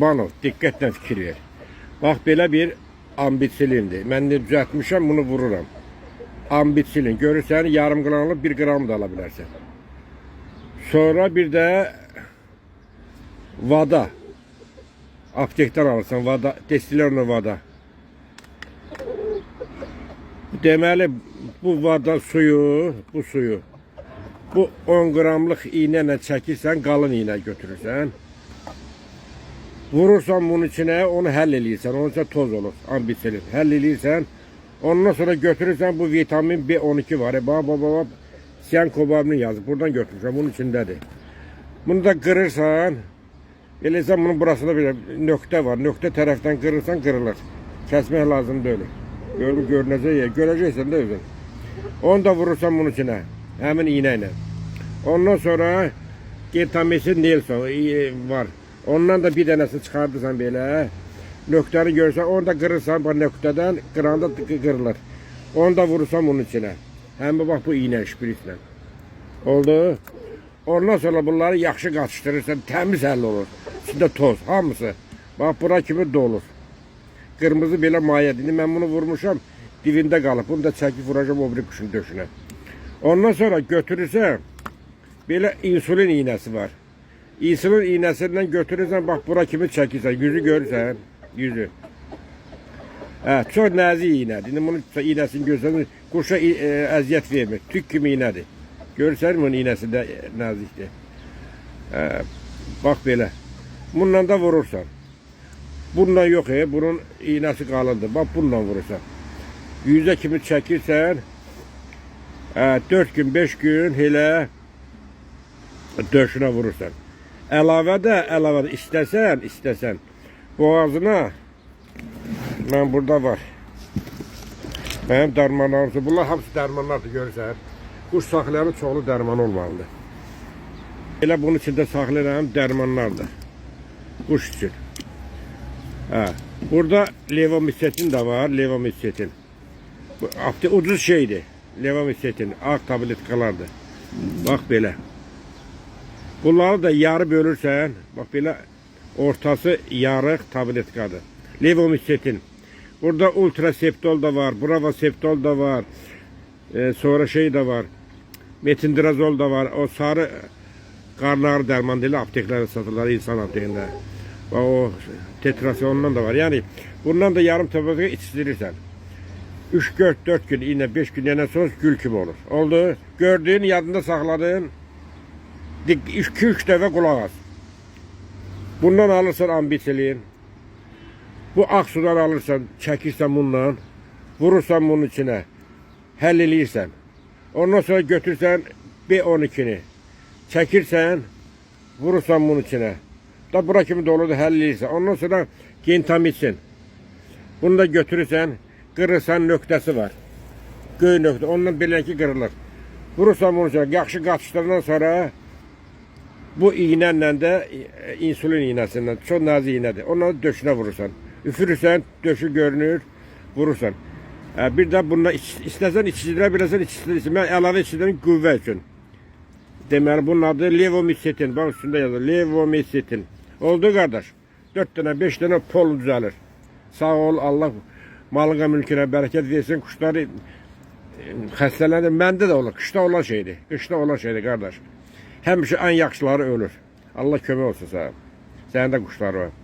Qurbanov, diqqətlə fikir ver. Bax belə bir ambitsilindi. Mən də düzəltmişəm, bunu vururam. Ambitsilin. Görürsən, yarım qramlıq bir qram da ala bilərsən. Sonra bir də vada. Aptekdən alırsan vada, destillerlə vada. Deməli bu vada suyu, bu suyu bu 10 qramlıq iynə ilə çəkirsən, qalın iynə götürürsən. Vurursan bunun içine onu həll eləyirsən. Onun için toz olur. Ambiselin. Həll eləyirsən. Ondan sonra götürürsən bu vitamin B12 var. E, bak bak. Siyan kobamını yazıb. Buradan götürürsən. Bunun içindədir. Bunu da qırırsan. Eləsən bunun burasında bir nöqtə var. Nöqtə tərəfdən qırırsan qırılır. Kəsmək lazım deyil. Görür görünəcək yer. Görəcəksən də özün. Onu da vurursan bunun içine. Həmin iğnə ilə. Ondan sonra Getamesin Nelson var. Ondan da bir dənəsini çıxardırsan belə. Nöqtəni görsən, onu da qırırsan bu nöqtədən, qıranda qı- qırılır. Onu da vurursan bunun içinə. Həmin bax bu iynə şpiritlə. Oldu. Ondan sonra bunları yaxşı qaçışdırırsan, təmiz həll olur. İçində toz, hamısı. Bax bura kimi dolur. Qırmızı belə mayedir. İndi mən bunu vurmuşam, dibində qalıb. Bunu da çəkib vuracam o biri quşun döşünə. Ondan sonra götürürsən, belə insulin iynəsi var. İnsulin iğnəsindən götürürsən, bax bura kimi çəkirsən, yüzü görürsən, yüzü. Hə, çox nəzik iynədir. İndi bunun iynəsini görsən, quşa e, əziyyət. Tük kimi iynədir. Görürsən bunun iynəsi də nəzikdir. Hə, bax belə. Da vurursan. Bununla yox, e, bunun iynəsi qalındır. Bax bununla vurursan. Yüzə kimi çəkirsən, hə, 4 gün, 5 gün elə döşünə vurursan. Əlavə də, əlavə də istəsən, istəsən boğazına mən burada var. Mənim dərmanlarım, bunlar hamısı dərmanlardır görürsən. Quş saxlayanın çoxlu dərman olmalıdır. Elə bunun içində saxlayan dərmanlardır. Quş üçün. Hə. Burada levomisetin də var, levomisetin. Bu ucuz şeydir. Levomisetin, ağ tabletkalardır. Bax belə. Bunları da yarı bölürsən, bax belə ortası yarıq tabletkadır. Levomisetin. Burada ultraseptol da var, bravaseptol da var. Ee, sonra şey de var. Metindrazol da var. O sarı karın ağrı derman değil apteklerde satılır insan aptekinde. Bak o tetrasyonundan da var. Yani bundan da yarım tabaka içtirirsen. 3-4 gün yine 5 gün yine sonra gül kimi olur. Oldu. Gördüğün yadında sakladığın 2-3 defa kulak as. Bundan alırsan ambitiliğin. Bu aksudan alırsan, çəkirsən bununla, vurursan bunun içine, həll eləyirsən. Ondan sonra götürsən B12-ni, çəkirsən, vurursan bunun içine. Da bura kimi doludur, həll eləyirsən. Ondan sonra gentamitsin. Bunu da götürürsən, qırırsan nöqtəsi var. Göy nöqtə, ondan beləki qırılır. Vurursan bunun içine, yaxşı qaçışlardan sonra bu iğnenlə də e, insulin iğnəsindən çox nazik iğnədir. Onları döşünə vurursan. Üfürürsən, döşü görünür, vurursan. Hə, bir də bununla iç, istəsən içidirə biləsən içidirsən. Mən əlavə içidirəm qüvvə üçün. Deməli bunun adı levomisetin. Bax üstündə yazır levomisetin. Oldu qardaş. 4 dənə, 5 dənə pol düzəlir. Sağ ol, Allah malına mülkünə bərəkət versin. Quşları e, xəstələnir. Məndə də olur. Qışda olan şeydir. Qışda olan şeydir qardaş. Həmişə ən yaxşıları ölür. Allah kömək olsun sənə. Sənin də quşları var.